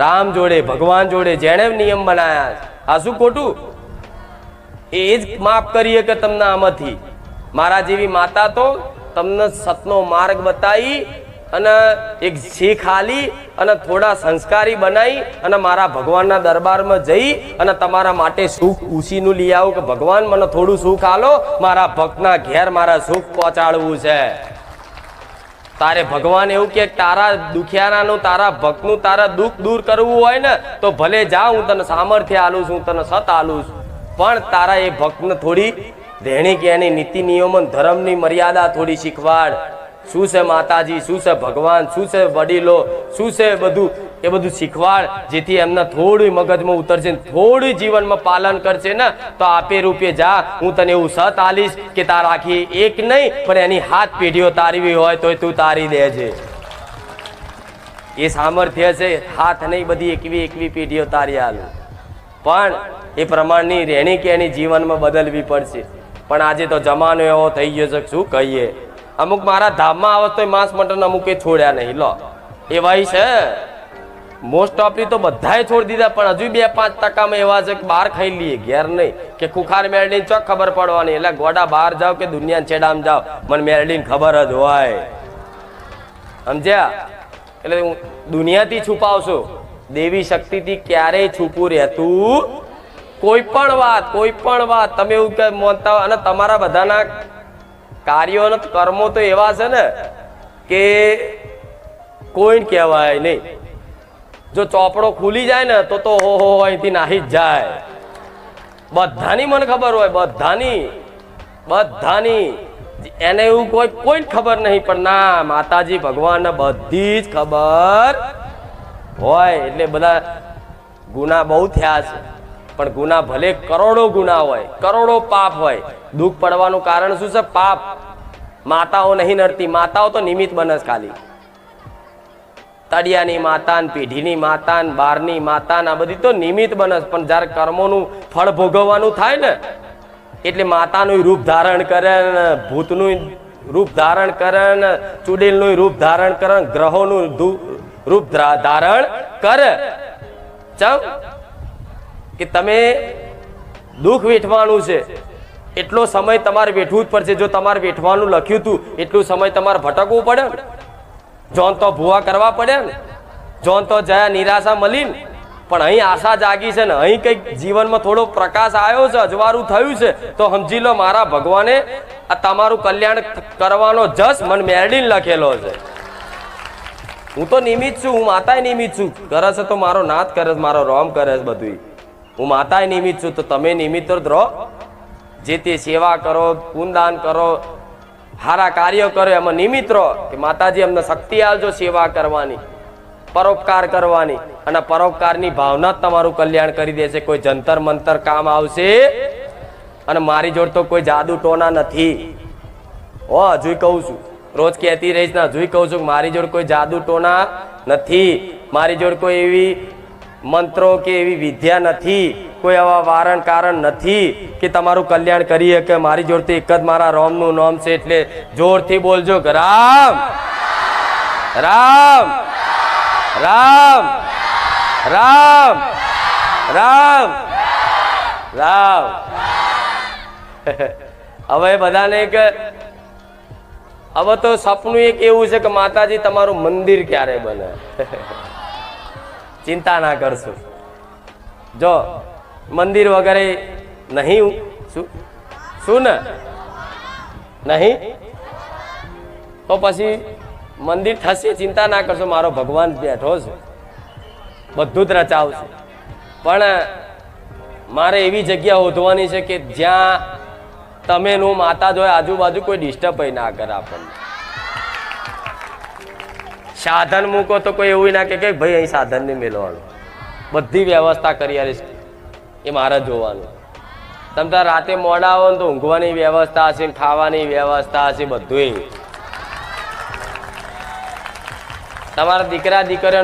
રામ જોડે, ભગવાન જોડે જેણે નિયમ બનાયા આ શું ખોટું? એ જ માફ કરીએ કે તમને આમાંથી. મારા જેવી માતા તો તમને સતનો માર્ગ બતાવી અને એક શીખ આલી અને થોડા સંસ્કારી બનાવી અને મારા ભગવાનના દરબારમાં જઈ અને તમારા માટે સુખ ઉસીનું લઈ આવું કે ભગવાન મને થોડું સુખ આલો, મારા ભક્તના ઘેર મારા સુખ પહોંચાડવું છે. તારે ભગવાન એવું કે, તારા દુખિયારાનું, તારા ભક્તનું, તારા દુઃખ દૂર કરવું હોય ને, તો ભલે જા, હું તને સામર્થ્ય આલું છું તને સત આલું છું. પણ તારા એ ભક્તને થોડી રહેણી કહેણી નીતિ નિયમો ધર્મની મર્યાદા થોડી શીખવાડ. શું છે માતાજી, શું છે ભગવાન, શું છે વડીલો, શું છે બધું? એ બધું શીખવાડ, જેથી એમને થોડું મગજમાં ઉતરશે થોડું જીવનમાં પાલન કરશે ને, તો આપે રૂપે જા, હું તને એવું સત આલીશ કે તાર આખી એક નહીં, પણ એની હાથ પેઢીઓ તારવી હોય તોય તું તારી દેજે. એ સામર્થ્ય છે, હાથ નહીં, બધી એકવી એકવી પેઢીઓ તારી આલું. પણ એ પ્રમાણની રહેણી કેણી જીવનમાં બદલવી પડશે. પણ આજે તો જમાનો એવો થઈ ગયો છે શું કહીએ? અમુક મારા ધામમાં આવે તો માંસ મટન અમુકે છોડ્યા નહીં. લો એવાય છે. મોસ્ટ ઓફલી તો બધાએ છોડી દીધા, પણ હજુ બે પાંચ ટકામાં એવા છે કે બહાર ખાઈ લઈએ, ઘેર નહીં. કે ખુખાર મેળડીને ચોક ખબર પડવાની. એટલે ગોડા બહાર જાવ કે દુનિયા છેડામ જાવ મને મેળડીને ખબર જ હોય. સમજ્યા? એટલે હું દુનિયાથી છુપાવશો. દેવી શક્તિથી ક્યારેય છુપું રહેતું કોઈ પણ વાત, કોઈ પણ વાત. તમે એવું માનતા અને તમારા બધાના કાર્યો અને કર્મો તો એવા છે ને કે કોઈ કહેવાય નહીં. જો ચોપડો ખુલી જાય ને તો તો હો હો અહીંથી નાહી જ જાય. બધાની મને ખબર હોય, બધાની બધાની. એને એવું કોઈ કોઈ ખબર નહીં, પણ ના, માતાજી ભગવાનને બધી જ ખબર હોય. એટલે બધા ગુના બહુ થયા છે. પણ ગુના ભલે કરોડો ગુના હોય, કરોડો પાપ હોય, દુઃખ પડવાનું કારણ શું છે? પાપ. માતાઓ નહીં નડતી. માતાઓ તો નિમિત્ત બને ખાલી. તડિયાની માતાન, પેઢીની માતાન, બારની માતાન, આ બધી તો નિમિત્ત બને પણ જ્યારે કર્મોનું ફળ ભોગવવાનું થાય ને, એટલે માતાનું રૂપ ધારણ કરે ને, ભૂતનું રૂપ ધારણ કરે ને, ચુડેલનું રૂપ ધારણ કરે ગ્રહોનું રૂપ ધારણ કરે. ચમ? કે તમે દુઃખ વેઠવાનું છે. એટલો સમય તમારે વેઠવું જ પડશે. જો તમારે વેઠવાનું લખ્યું હતું એટલું સમય તમારે ભટકવું પડે ને. જોન તો ભૂવા કરવા પડે ને. જોન તો જયા નિરાશા મળી ને પણ અહીં આશા જાગી છે ને. અહીં કંઈક જીવનમાં થોડો પ્રકાશ આવ્યો છે, અજવાળું થયું છે. તો સમજી લો મારા ભગવાને આ તમારું કલ્યાણ કરવાનો જસ મન મેરડીને લખેલો છે. હું તો નિમિત છું, હું માતાએ નિમિત છું. કરે છે તો મારો નાથ કરે છે, મારો રોમ કરે છે બધું હું માતાએ નિમિત્ત છું, તો તમે નિમિત્ત રહો. જે તે સેવા કરો પૂનદાન કરો સારા કાર્ય કરો, એમાં નિમિત્ત રહો કે માતાજી અમને શક્તિ આપજો સેવા કરવાની, પરોપકાર કરવાની અને પરોપકારની ભાવના તમારું કલ્યાણ કરી દેશે. કોઈ જંતર મંતર કામ આવશે અને મારી જોડ તો કોઈ જાદુ ટોના નથી. ઓ હજુ કહું છું. રોજ કહેતી રહીશ ને હજુ કહું છું મારી જોડે કોઈ જાદુ ટોના નથી. મારી જોડ કોઈ એવી મંત્રો કે એવી વિદ્યા નથી, કોઈ આવા વારણ કારણ નથી કે તમારું કલ્યાણ કરી કે મારી જોડે એક જ મારા રોમનું નામ છે એટલે જોરથી બોલજો કે રામ રામ રામ રામ રામ રામ. હવે બધાને એક, હવે તો સપનું એક એવું છે કે માતાજી, તમારું મંદિર ક્યારે બને? ચિંતા ના કરશો. જો મંદિર વગેરે નહીં શું? શું ને? નહીં? તો પછી મંદિર થશે, ચિંતા ના કરશો, મારો ભગવાન બેઠો છે. બધું જ રચાવશે. પણ મારે એવી જગ્યા શોધવાની છે કે જ્યાં તમે નું માતા જોય આજુબાજુ કોઈ ડિસ્ટર્બ ના કરે આપણને. સાધન મૂકો તો કોઈ એવું ના કે ભાઈ અહીં સાધન નહીં મેળવાનું બધી વ્યવસ્થા કરી આવીશ એ મારે જોવાનું. તમે તાર રાતે મોડા આવો ને તો ઊંઘવાની વ્યવસ્થા હશે ખાવાની વ્યવસ્થા હશે બધું તમારા દીકરા દીકરીઓ